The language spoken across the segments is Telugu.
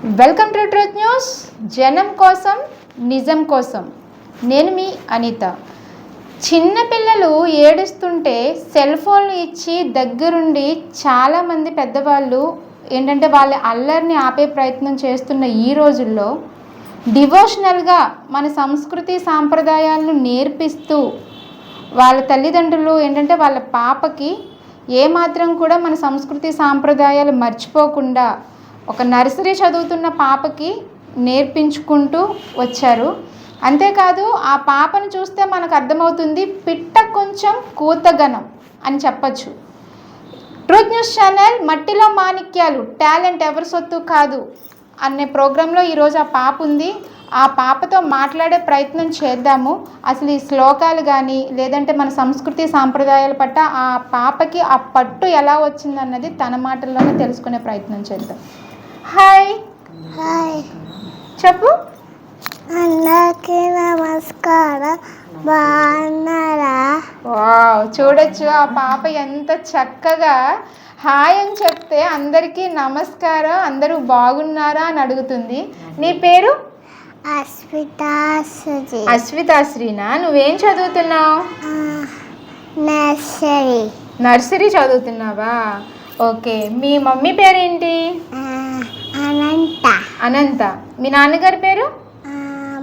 Welcome to truth news. జనం కోసం నిజం కోసం. నేను మీ అనిత. చిన్నపిల్లలు ఏడుస్తుంటే సెల్ ఫోన్లు ఇచ్చి దగ్గరుండి చాలామంది పెద్దవాళ్ళు ఏంటంటే వాళ్ళ అల్లరిని ఆపే ప్రయత్నం చేస్తున్న ఈ రోజుల్లో డివోషనల్గా మన సంస్కృతి సాంప్రదాయాలను నేర్పిస్తూ వాళ్ళ తల్లిదండ్రులు ఏంటంటే వాళ్ళ పాపకి ఏమాత్రం కూడా మన సంస్కృతి సాంప్రదాయాలు మర్చిపోకుండా ఒక నర్సరీ చదువుతున్న పాపకి నేర్పించుకుంటూ వచ్చారు. అంతేకాదు ఆ పాపను చూస్తే మనకు అర్థమవుతుంది పిట్ట కొంచెం కూతగనం అని చెప్పచ్చు. ట్రూత్ న్యూస్ ఛానల్ మట్టిలో మాణిక్యాలు టాలెంట్ ఎవరి సొత్తు కాదు అనే ప్రోగ్రాంలో ఈరోజు ఆ పాప ఉంది. ఆ పాపతో మాట్లాడే ప్రయత్నం చేద్దాము. అసలు ఈ శ్లోకాలు కానీ లేదంటే మన సంస్కృతి సాంప్రదాయాల పట్ల ఆ పాపకి ఆ పట్టు ఎలా వచ్చిందన్నది తన మాటల్లోనే తెలుసుకునే ప్రయత్నం చేద్దాం. హాయ్. హాయ్. చెప్పు. అందరికీ నమస్కారం. బాగున్నారా? వావ్ చూడొచ్చు. ఆ పాప ఎంత చక్కగా హాయ్ అని చెప్తే అందరికీ నమస్కారం అందరూ బాగున్నారా అని అడుగుతుంది. నీ పేరు? అస్మిత సుజి. అశ్వితాశ్రీనా నువ్వేం చదువుతున్నావు? నర్సరీ. నర్సరీ చదువుతున్నావా? ఓకే మీ మమ్మీ పేరేంటి? అనంత. అనంత. మీ నాన్నగారి పేరు?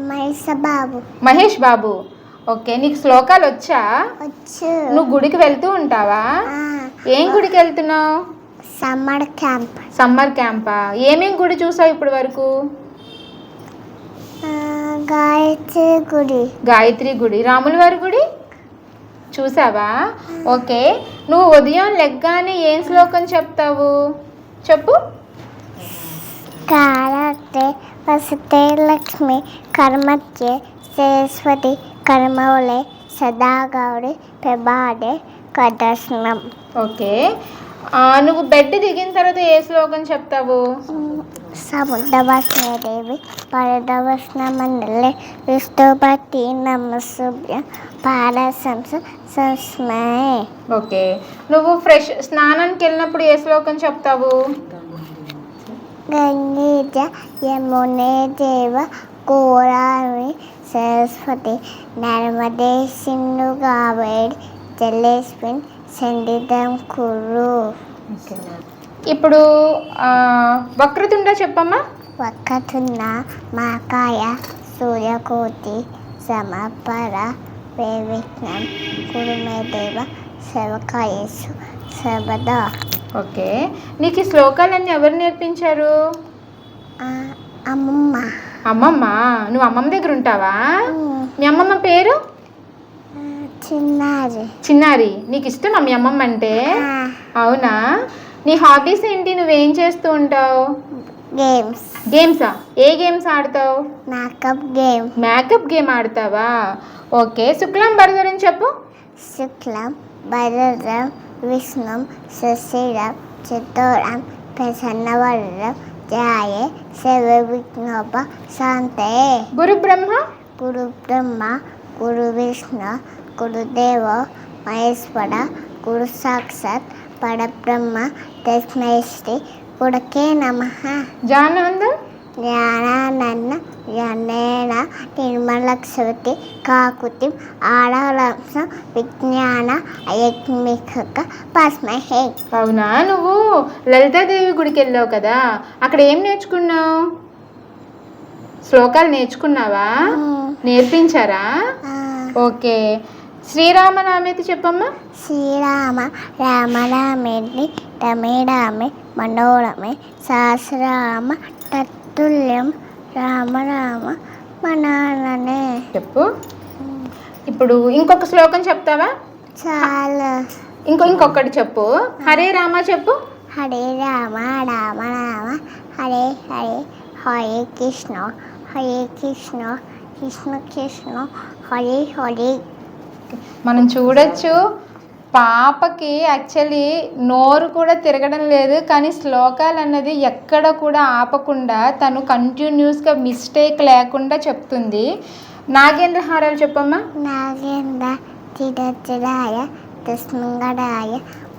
మైసబాబు మహేష్ బాబు. ఓకే నీకు శ్లోకాలు వచ్చా? నువ్వు గుడికి వెళ్తూ ఉంటావా? ఏం గుడికి వెళ్తున్నావు? Summer camp. సమ్మర్ క్యాంపా? ఏమేం గుడి చూసావు ఇప్పటి వరకు? గాయత్రి గుడి. గాయత్రి గుడి. రాముల వారి గుడి? చూసావా? ఓకే నువ్వు ఉదయం లెగ్గానే ఏం శ్లోకం చెప్తావు? చెప్పు. కారతే వసతే లక్ష్మి కర్మత్యే సరస్వతి కర్మౌలే సదా గౌరి ప్రభాడే కదర్శనం. ఓకే. నువ్వు బెడ్ దిగిన తర్వాత ఏ శ్లోకం చెప్తావు? సముద్రవస్నేదేవి పరదవస్న మండలే విష్ణుపతి నమస్సుభ్య పారసంస సస్మై. ఓకే. నువ్వు ఫ్రెష్ స్నానానికి వెళ్ళినప్పుడు ఏ శ్లోకం చెప్తావు? గంగేజ యమునే దేవ కోరామి సరస్వతి నర్మదే సింధు కావేడి జలేస్మిన్ సండిదం కురు ఇప్పుడు వక్రతుండ చెప్పమ్మా వక్కతున్న మాకాయ సూర్యకోటి సమపర వేవిఘ్నం కురుమే దేవ శవకాయసు సర్వదా ఓకే. నీకు ఈ శ్లోకాలన్నీ ఎవరు నేర్పించారు? అమ్మమ్మ. అమ్మమ్మ? నువ్వు అమ్మమ్మ దగ్గర ఉంటావా? మీ అమ్మమ్మ పేరు? చిన్నారి. చిన్నారి. నీకు ఇష్టమా మీ అమ్మమ్మ అంటే? అవునా? నీ హాబీస్ ఏంటి? నువ్వేం చేస్తూ ఉంటావు? గేమ్స్. గేమ్సా? ఏ games ఆడతావు? Makeup game. Makeup game ఆడతావా? ఓకే. శుక్లం బరదరని చెప్పు. శుక్లం விஷ்ணும் சுசிரம் சித்தோரம் பிரசன்னவரம் ஜாயே சிவ விக்னோப சாந்தே குரு பிரம்மா குரு பிரம்மா குரு விஷ்ணு குரு தேவோ மகேஸ்வர குரு சாக்ஷாத் பரபிரம்ம தஸ்மை ஸ்ரீ குடக்கே நம ஜானந்தம் జ్ఞానానంద జ్ఞానేన నిర్మలక్షవతి కాకుతి ఆడలంస విజ్ఞాన అయజ్ఞిక పస్మహే. అవునా? నువ్వు లలితాదేవి గుడికి వెళ్ళావు కదా అక్కడ ఏం నేర్చుకున్నావు? శ్లోకాలు నేర్చుకున్నావా? నేర్పించారా? ఓకే. శ్రీరామనామైతే చెప్పమ్మా. శ్రీరామ రామ రామేణి రమే రామే మనోరమే సహస్రరామ తత్తుల్యం రామ రామ మనాననే చెప్పు. ఇప్పుడు ఇంకొక శ్లోకం చెప్తావా? చాలా. ఇంకో ఇంకొకటి చెప్పు. హరే రామ చెప్పు. హరే రామ రామ రామ హరే హరే హరే కృష్ణ హరే కృష్ణ కృష్ణ కృష్ణ హరే హరే. మనం చూడొచ్చు. పాపకి యాక్చువల్లీ నోరు కూడా తిరగడం లేదు కానీ శ్లోకాలు అన్నది ఎక్కడ కూడా ఆపకుండా తను కంటిన్యూస్గా మిస్టేక్ లేకుండా చెప్తుంది. నాగేంద్ర హారాలు చెప్పమ్మా. నాగేంద్ర తిరచిరాయ తస్మంగడాయ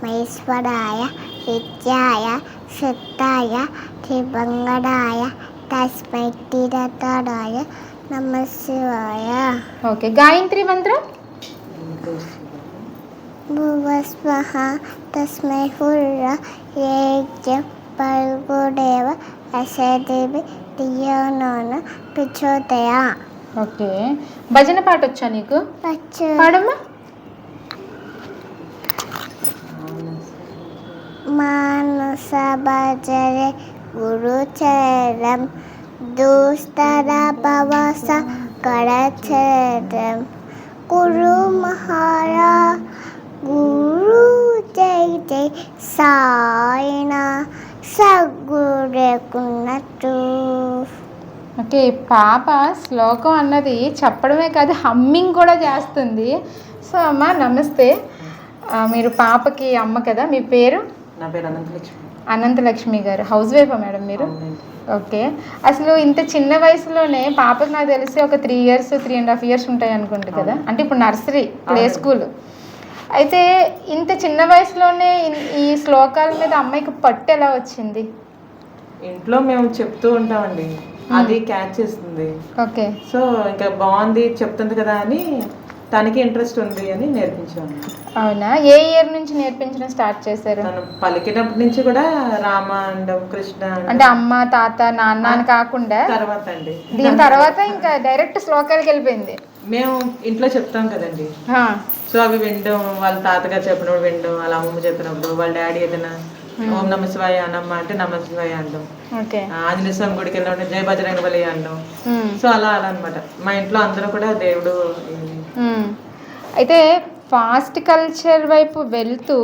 మహేశ్వరాయ విద్యాయ శుద్ధాయ త్రిభంగడాయ తస్మై తీరతాడాయ నమ శివాయ ఓకే గాయత్రి మంత్రం? భువస్వహ తస్మై హుర్ర ఏజ్యం పల్గుడేవ అసదేవి దియోనోన పిచోదయ. ఓకే. భజన పాట వచ్చా నీకు? పాడమ్మా. మానస భజరే గురుచరం దుస్తర భవస కరచరం గురు మహారా గురు జై జై సాయన సగురెకున్నట్టు ఓకే పాప శ్లోకం అన్నది చెప్పడమే కాదు హమ్మింగ్ కూడా చేస్తుంది. సో అమ్మ నమస్తే. మీరు పాపకి అమ్మ కదా మీ పేరు? నా పేరు అనంతలక్ష్మి. అనంతలక్ష్మి గారు. హౌస్ వైఫా మేడం మీరు. ఓకే. అసలు ఇంత చిన్న వయసులోనే పాపకి నాకు తెలిసి ఒక three years three and half years ఉంటాయి అనుకుంటా కదా. అంటే ఇప్పుడు నర్సరీ ప్లే. స్కూల్. అయితే ఇంత చిన్న వయసులోనే ఈ శ్లోకాల మీద అమ్మాయికి పట్టు ఎలా వచ్చింది? ఇంట్లో మేము చెప్తూ ఉంటామండి. అది క్యాచ్ చేస్తుంది. ఓకే. సో ఇంకా బాగుంది చెప్తుంది కదా అని తనకి ఇంట్రెస్ట్ ఉంది అని నేర్పించాను అవునా? ఏ ఇయర్ నుంచి నేర్పించడం స్టార్ట్ చేశారు? తను పలికినప్పటి నుంచి కూడా రామ అండం కృష్ణ. అంటే అమ్మ తాత నాన్న అని కాకుండా తర్వాత అండి. దీని తర్వాత ఇంకా డైరెక్ట్ శ్లోకాలకి వెళ్ళిపోయింది. మేము ఇంట్లో చెప్తాం కదండి. సో అవి వినడం వాళ్ళ తాతగారు చెప్పినప్పుడు వినడం వాళ్ళ అమ్మమ్మ చెప్పినప్పుడు వాళ్ళ డాడీ ఏదైనా ఓం నమ శివాయ అనమ్మ అంటే నమ శివాయ ఆ, ఆంజనేయ స్వామి గుడికి వెళ్ళినప్పుడు జయ బజరంగ బలి ఉమ్, సో అలా అలా అనమాట మా ఇంట్లో అందరూ కూడా దేవుడు. అయితే ఫాస్ట్ కల్చర్ వైపు వెళ్తూ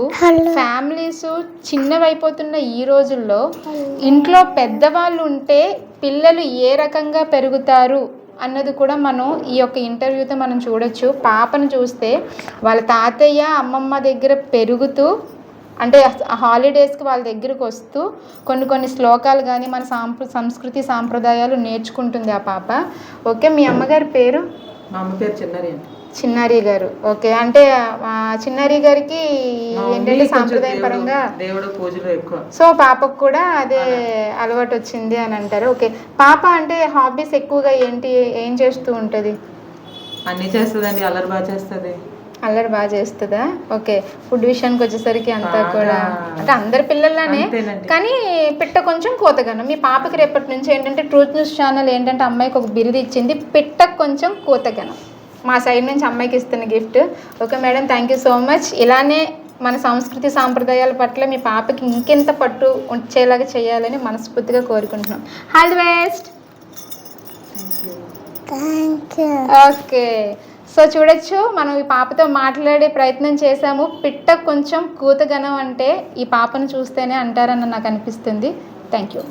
ఫ్యామిలీస్ చిన్నవైపోతున్న ఈ రోజుల్లో ఇంట్లో పెద్దవాళ్ళు ఉంటే పిల్లలు ఏ రకంగా పెరుగుతారు? అన్నది కూడా మనం ఈ యొక్క ఇంటర్వ్యూతో మనం చూడొచ్చు. పాపను చూస్తే వాళ్ళ తాతయ్య అమ్మమ్మ దగ్గర పెరుగుతూ అంటే హాలిడేస్కి వాళ్ళ దగ్గరకు వస్తూ కొన్ని కొన్ని శ్లోకాలు కానీ మన సాంప్ర సంస్కృతి సాంప్రదాయాలు నేర్చుకుంటుంది ఆ పాప. ఓకే మీ అమ్మగారి పేరు? మా అమ్మ పేరు చిన్నారి అండి. చిన్నారి గారు. ఓకే అంటే చిన్నారి గారికి ఏంటంటే సాంప్రదాయ పరంగా దేవుడు పూజలు ఎక్కువ. సో పాపకు కూడా అదే అలవాటు వచ్చింది అని అంటారు. ఓకే పాప అంటే హాబీస్ ఎక్కువగా ఏంటి ఏం చేస్తూ ఉంటుంది? అన్ని చేస్తుందండి అల్లరి బాగా చేస్తుంది. అల్లరి బాగా చేస్తుందా? ఓకే ఫుడ్ విషయానికి వచ్చేసరికి అంతా. కూడా. అంటే అందరి పిల్లల్లానే. కానీ పిట్ట కొంచెం కోతగనం. మీ పాపకి రేపటి నుంచి ఏంటంటే ట్రూత్ న్యూస్ ఛానల్ ఏంటంటే అమ్మాయికి ఒక బిరుదు ఇచ్చింది పిట్ట కొంచెం కోతగనం. మా సైడ్ నుంచి అమ్మాయికి ఇస్తున్న gift. Okay madam thank you so much ఇలానే మన సంస్కృతి సాంప్రదాయాల పట్ల మీ పాపకి ఇంకెంత పట్టు వచ్చేలాగా చేయాలని మనస్ఫూర్తిగా కోరుకుంటున్నాం. All the best okay. So చూడొచ్చు మనం ఈ పాపతో మాట్లాడే ప్రయత్నం చేశాము. పిట్ట కొంచెం కూతగనం అంటే ఈ పాపను చూస్తేనే అంటారని నాకు అనిపిస్తుంది. Thank you